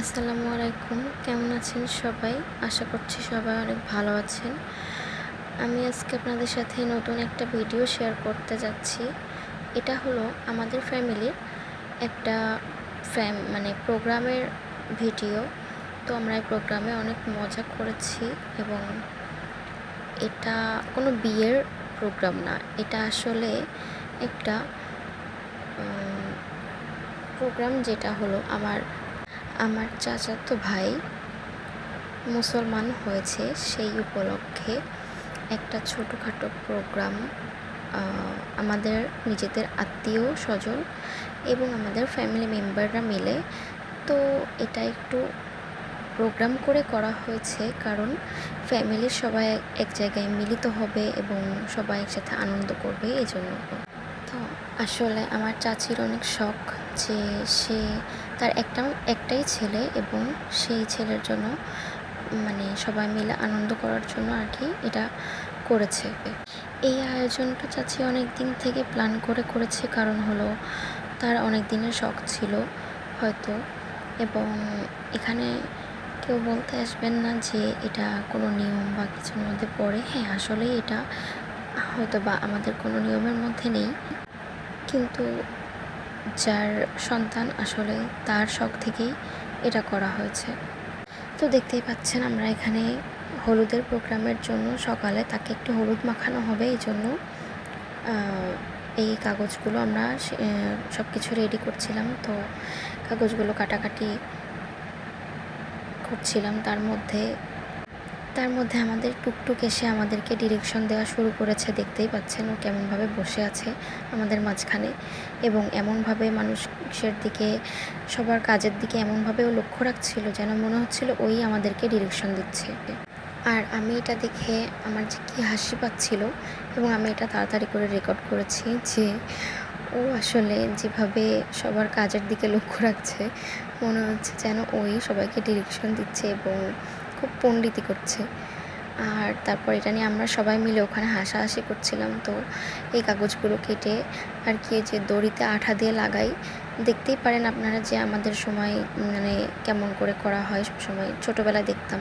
আসসালামু আলাইকুম। কেমন আছেন সবাই? আশা করছি সবাই অনেক ভালো আছেন। আমি আজকে আপনাদের সাথে নতুন একটা ভিডিও শেয়ার করতে যাচ্ছি। এটা হলো আমাদের ফ্যামিলির একটা ফ্যাম মানে প্রোগ্রামের ভিডিও। তো আমরা এই প্রোগ্রামে অনেক মজা করেছি এবং এটা কোনো বিয়ের প্রোগ্রাম না। এটা আসলে একটা প্রোগ্রাম যেটা হলো আমার আমার চাচাতো ভাই মুসলমান হয়েছে সেই উপলক্ষে একটা ছোটোখাটো প্রোগ্রাম আমাদের নিজেদের আত্মীয় স্বজন এবং আমাদের ফ্যামিলি মেম্বাররা মিলে। তো এটা একটু প্রোগ্রাম করে করা হয়েছে কারণ ফ্যামিলির সবাই এক জায়গায় মিলিত হবে এবং সবাই একসাথে আনন্দ করবে এই জন্য তো আসলে আমার চাচির অনেক শখ যে সে তার একটা, একটাই ছেলে এবং সেই ছেলের জন্য মানে সবাই মিলে আনন্দ করার জন্য আর কি এটা করেছে। এই আয়োজনটা চাচি অনেক দিন থেকে প্ল্যান করে করেছে, কারণ হলো তার অনেক দিনের শখ ছিল হয়তো। এবং এখানে কেউ বলতে আসবেন না যে এটা কোনো নিয়ম বা কিছুর মধ্যে পড়ে। হ্যাঁ আসলেই এটা হয়তো বা আমাদের কোনো নিয়মের মধ্যে নেই। কিন্তু যার সন্তান আসলে তার শখ থেকেই এটা করা হয়েছে। তো দেখতেই পাচ্ছেন আমরা এখানে হলুদের প্রোগ্রামের জন্য সকালে তাকে একটু হলুদ মাখানো হবে, এই জন্য এই কাগজগুলো আমরা সব কিছু রেডি করছিলাম। তো কাগজগুলো কাটাকাটি করছিলাম। তার মধ্যে তার মধ্যে আমাদের টুকটুক এসে আমাদেরকে ডিরেকশন দেওয়া শুরু করেছে, দেখতেই পাচ্ছেন ও কেমনভাবে বসে আছে আমাদের মাঝখানে এবং এমনভাবে মানুষের দিকে, সবার কাজের দিকে এমনভাবে ও লক্ষ্য রাখছিল যেন মনে হচ্ছিল ওই আমাদেরকে ডিরেকশন দিচ্ছে। আর আমি এটা দেখে আমার যে কী হাসি পাচ্ছিল এবং আমি এটা তাড়াতাড়ি করে রেকর্ড করেছি যে ও আসলে যেভাবে সবার কাজের দিকে লক্ষ্য রাখছে, মনে হচ্ছে যেন ওই সবাইকে ডিরেকশন দিচ্ছে এবং খুব পণ্ডিতি করছে। আর তারপর এটা নিয়ে আমরা সবাই মিলে ওখানে হাসাহাসি করছিলাম। তো এই কাগজগুলো কেটে আর কি যে দড়িতে আঠা দিয়ে লাগাই। দেখতেই পারেন আপনারা যে আমাদের সময় মানে কেমন করে করা হয় সবসময় ছোটোবেলায় দেখতাম।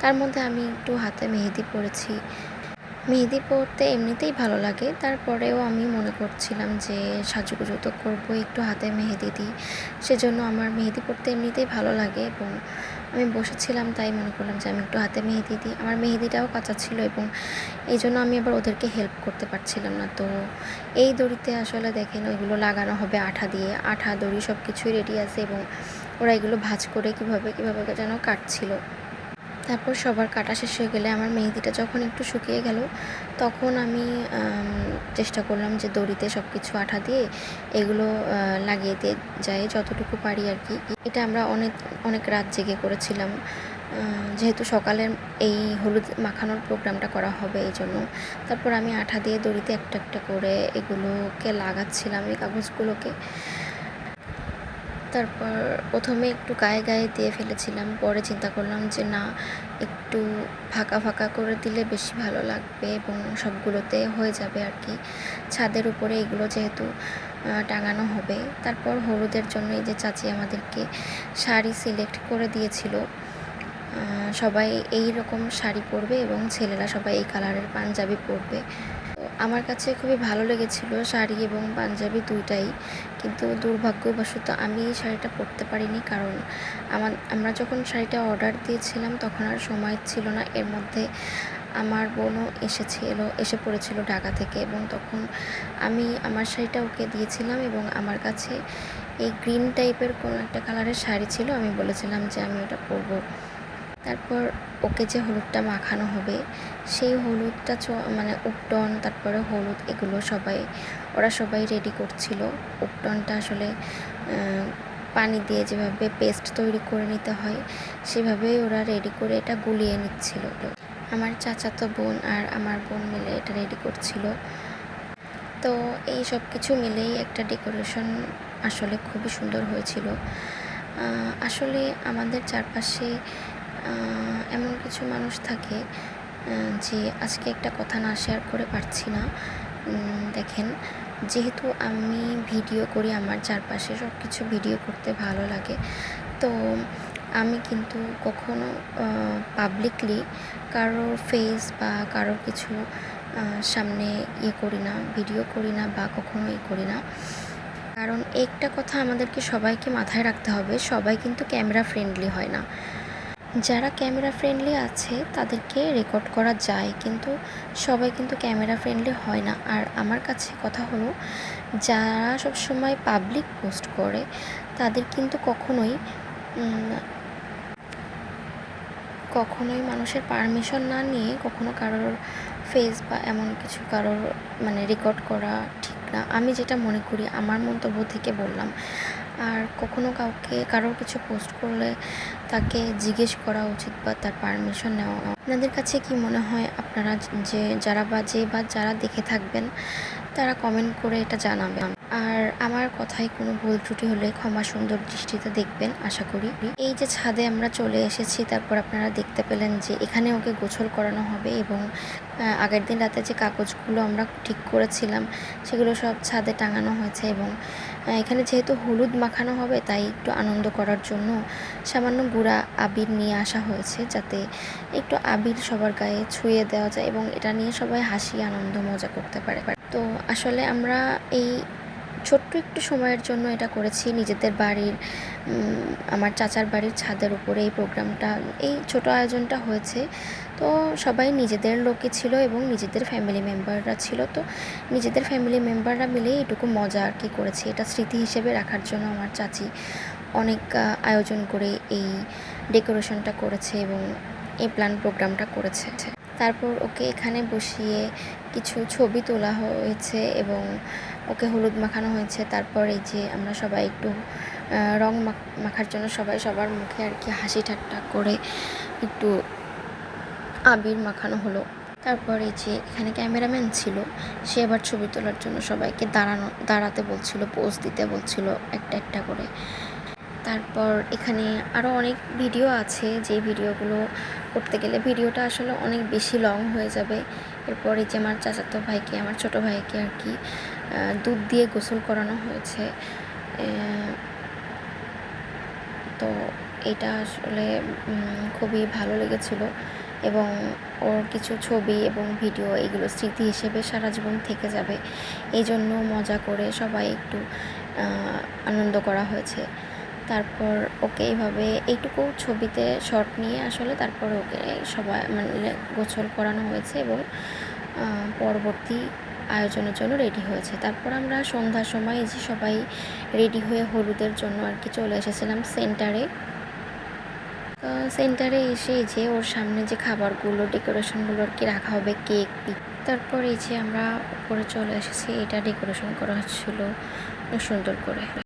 তার মধ্যে আমি একটু হাতে মেহেদি পরেছি। মেহেদি পরতে এমনিতেই ভালো লাগে। তারপরেও আমি মনে করছিলাম যে সাজুগুজু তো করব একটু হাতে মেহেদি দিই। সেজন্য আমার মেহেদি পরতে এমনিতেই ভালো লাগে এবং আমি বসেছিলাম, তাই মনে করলাম যে আমি একটু হাতে মেহেদি দিই। আমার মেহেদিটাও কাঁচা ছিল এবং এই জন্য আমি আবার ওদেরকে হেল্প করতে পারছিলাম না। তো এই দড়িতে আসলে দেখেন ওইগুলো লাগানো হবে আঠা দিয়ে। আঠা, দড়ি সব কিছুই রেডি আছে এবং ওরা এগুলো ভাজ করে কীভাবে কীভাবে যেন কাটছিল। তারপর সবার কাটা শেষ হয়ে গেলে আমার মেহেদিটা যখন একটু শুকিয়ে গেল, তখন আমি চেষ্টা করলাম যে দড়িতে সব কিছু আঠা দিয়ে এগুলো লাগিয়ে দিয়ে যাই যতটুকু পারি আর কি। এটা আমরা অনেক অনেক রাত জেগে করেছিলাম। যেহেতু সকালের এই হলুদ মাখানোর প্রোগ্রামটা করা হবে এই জন্য তারপর আমি আঠা দিয়ে দড়িতে একটা একটা করে এগুলোকে লাগাচ্ছিলাম এই কাগজগুলোকে। তারপর প্রথমে একটু গায়ে গায়ে দিয়ে ফেলেছিলাম। পরে চিন্তা করলাম যে, না, একটু ফাঁকা ফাঁকা করে দিলে বেশি ভালো লাগবে এবং সবগুলোতে হয়ে যাবে আর কি। ছাদের উপরে এগুলো যেহেতু টাঙানো হবে। তারপর হলুদের জন্য এই যে চাচি আমাদেরকে শাড়ি সিলেক্ট করে দিয়েছিল। সবাই এই রকম শাড়ি পরবে এবং ছেলেরা সবাই এই কালারের পাঞ্জাবি পরবে। আমার কাছে খুবই ভালো লেগেছিল শাড়ি এবং পাঞ্জাবি দুইটাই, কিন্তু দুর্ভাগ্যবশত আমি এই শাড়িটা পরতে পারিনি কারণ আমার, আমরা যখন শাড়িটা অর্ডার দিয়েছিলাম তখন আর সময় ছিল না। এর মধ্যে আমার বোনও এসেছিল, এসে পড়েছিল ঢাকা থেকে এবং তখন আমি আমার শাড়িটা ওকে দিয়েছিলাম এবং আমার কাছে এই গ্রিন টাইপের কোনো একটা কালারের শাড়ি ছিল। আমি বলেছিলাম যে আমি ওটা পরবো। তারপর ওকে যে হলুদটা মাখানো হবে, সেই হলুদটা মানে উপটন, তারপরে হলুদ, এগুলো সবাই, ওরা সবাই রেডি করছিল। উপটনটা আসলে পানি দিয়ে যেভাবে পেস্ট তৈরি করে নিতে হয়, সেভাবেই ওরা রেডি করে এটা গুলিয়ে নিচ্ছিল। আমার চাচাতো বোন আর আমার বোন মিলে এটা রেডি করছিল। তো এই সব কিছু মিলেই একটা ডেকোরেশন আসলে খুবই সুন্দর হয়েছিল। আসলে আমাদের চারপাশে এমন কিছু মানুষ থাকে যে আজকে একটা কথা না শেয়ার করে পারছি না। দেখেন, যেহেতু আমি ভিডিও করি, আমার চারপাশে সব কিছু ভিডিও করতে ভালো লাগে, তো আমি কিন্তু কখনো পাবলিকলি কারোর ফেস বা কারোর কিছু সামনে ইয়ে করি না ভিডিও করি না বা কখনো ইয়ে করি না। কারণ একটা কথা আমাদেরকে সবাইকে মাথায় রাখতে হবে, সবাই কিন্তু ক্যামেরা ফ্রেন্ডলি হয় না। যারা ক্যামেরা ফ্রেন্ডলি আছে, তাদেরকে রেকর্ড করা যায়, কিন্তু সবাই কিন্তু ক্যামেরা ফ্রেন্ডলি হয় না। আর আমার কাছে কথা হলো, যারা সবসময় পাবলিক পোস্ট করে, তাদের কিন্তু কখনোই কখনোই মানুষের পারমিশন না নিয়ে কখনো কারোর ফেস বা এমন কিছু কারোর মানে রেকর্ড করা ঠিক না। আমি যেটা মনে করি, আমার মন্তব্য থেকে বললাম আর কখনো কাউকে, কারোর কিছু পোস্ট করলে তাকে জিজ্ঞেস করা উচিত বা তার পারমিশন নেওয়া। আপনাদের কাছে কি মনে হয় আপনারা যে, যারা বা যে বা যারা দেখে থাকবেন, তারা কমেন্ট করে এটা জানাবেন? আর আমার কথায় কোনো ভুল ত্রুটি হলে ক্ষমা সুন্দর দৃষ্টিতে দেখবেন, আশা করি। এই যে ছাদে আমরা চলে এসেছি, তারপর আপনারা দেখতে পেলেন যে এখানে ওকে গোসল করানো হবে এবং আগের দিন রাতে যে কাগজগুলো আমরা ঠিক করেছিলাম, সেগুলো সব ছাদে টাঙানো হয়েছে এবং এখানে যেহেতু হলুদ মাখানো হবে, তাই একটু আনন্দ করার জন্য সামান্য গুঁড়া আবির নিয়ে আসা হয়েছে যাতে একটু আবির সবার গায়ে ছুঁয়ে দেওয়া যায় এবং এটা নিয়ে সবাই হাসি, আনন্দ, মজা করতে পারে। তো আসলে আমরা এই ছোট্ট একটু সময়ের জন্য এটা করেছি। নিজেদের বাড়ির আমার চাচার বাড়ির ছাদের উপরে এই প্রোগ্রামটা, এই ছোট আয়োজনটা হয়েছে। তো সবাই নিজেদের লোকে ছিল এবং নিজেদের ফ্যামিলি মেম্বাররা ছিল। তো নিজেদের ফ্যামিলি মেম্বাররা মিলে এটুকু মজা আর কি করেছি। এটা স্মৃতি হিসেবে রাখার জন্য আমার চাচি অনেক আয়োজন করে এই ডেকোরেশনটা করেছে এবং এই প্ল্যান প্রোগ্রামটা করেছে। তারপর ওকে এখানে বসিয়ে কিছু ছবি তোলা হয়েছে এবং ওকে হলুদ মাখানো হয়েছে। তারপর এই যে আমরা সবাই একটু রং মাখ- মাখার জন্য সবাই সবার মুখে আর কি হাসি ঠাট্টা করে একটু আবির মাখানো হলো। তারপর এই যে এখানে ক্যামেরাম্যান ছিল, সে আবার ছবি তোলার জন্য সবাইকে দাঁড়ানো, দাঁড়াতে বলছিল, পোজ দিতে বলছিল একটা একটা করে। তারপর এখানে আরও অনেক ভিডিও আছে যে ভিডিওগুলো করতে গেলে ভিডিওটা আসলে অনেক বেশি লং হয়ে যাবে। এরপরে যে আমার চাচাতো ভাইকে, আমার ছোট ভাইকে আর কি দুধ দিয়ে গোসল করানো হয়েছে। তো এটা আসলে খুবই ভালো লেগেছিল এবং ওর কিছু ছবি এবং ভিডিও এগুলো স্মৃতি হিসেবে সারা জীবন থেকে যাবে। এই জন্য মজা করে সবাই একটু আনন্দ করা হয়েছে। তারপর ওকে এইভাবে এইটুকু ছবিতে শট নিয়ে আসলে তারপর ওকে সবাই মানে গোসল করানো হয়েছে এবং পরবর্তী আয়োজনের জন্য রেডি হয়েছে। তারপর আমরা সন্ধ্যার সময় যে সবাই রেডি হয়ে হলুদের জন্য আর কি চলে এসেছিলাম সেন্টারে সেন্টারে এসে যে ওর সামনে যে খাবারগুলো ডেকোরেশনগুলো আর কি রাখা হবে কেক তারপর এই যে আমরা উপরে চলে এসেছি, এটা ডেকোরেশন করা হচ্ছিল সুন্দর করে।